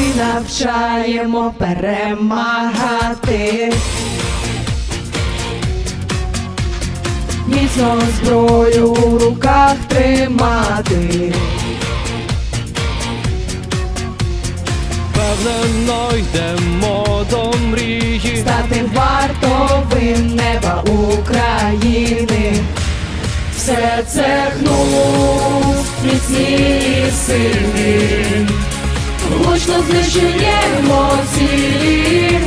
ми навчаємо перемагати. Міцно зброю у руках тримати. Впевнено йдемо до мрії. Стати вартовим неба України. Все це гнус, міцні і сильні. Влучно знищуємо цілі,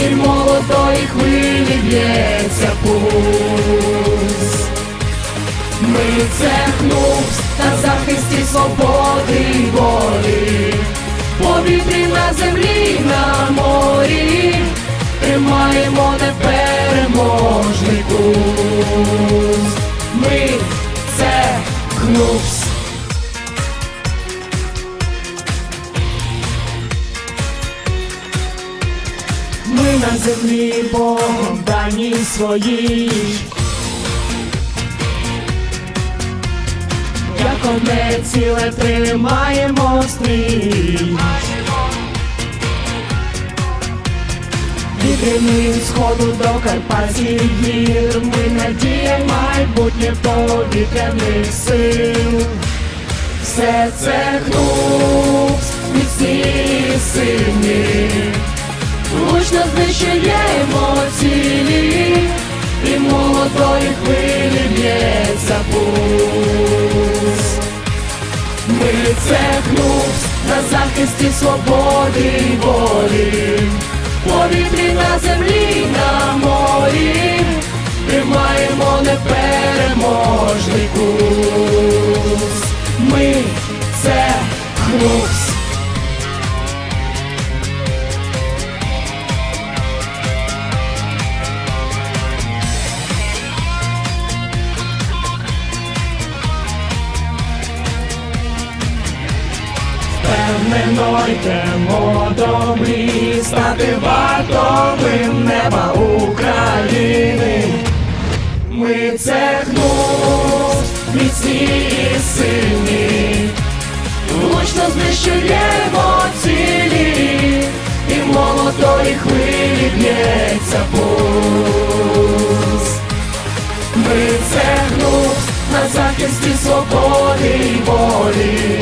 і молодої хвилі б'ється пульс. Ми це хнус на захисті свободи й волі, повітрі на землі, на морі, тримаємо непереможний курс. Ми це хнус. Ми на землі Богом дані своїй. Як одне ціле тримаємо стрій. Від сходу до Карпатських гір Ми надія майбутнє повітряних сил Все це хнус, міцні сильні це хнус на захисті свободи і волі. Повітрі на землі, на морі. Тримаємо непереможний Впевнено йдемо до мрій, стати вартовим неба України. Ми це хнус, міцні і сильні, влучно знищуємо цілі, і молодої хвилі б'ється пульс. Ми це гнус на захисті свободи й волі,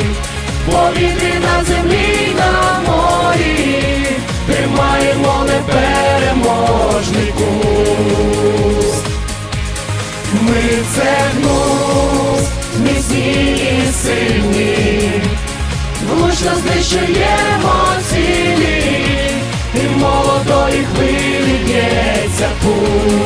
влучно знищуємо цілі, і молодої хвилі б'ється пульс.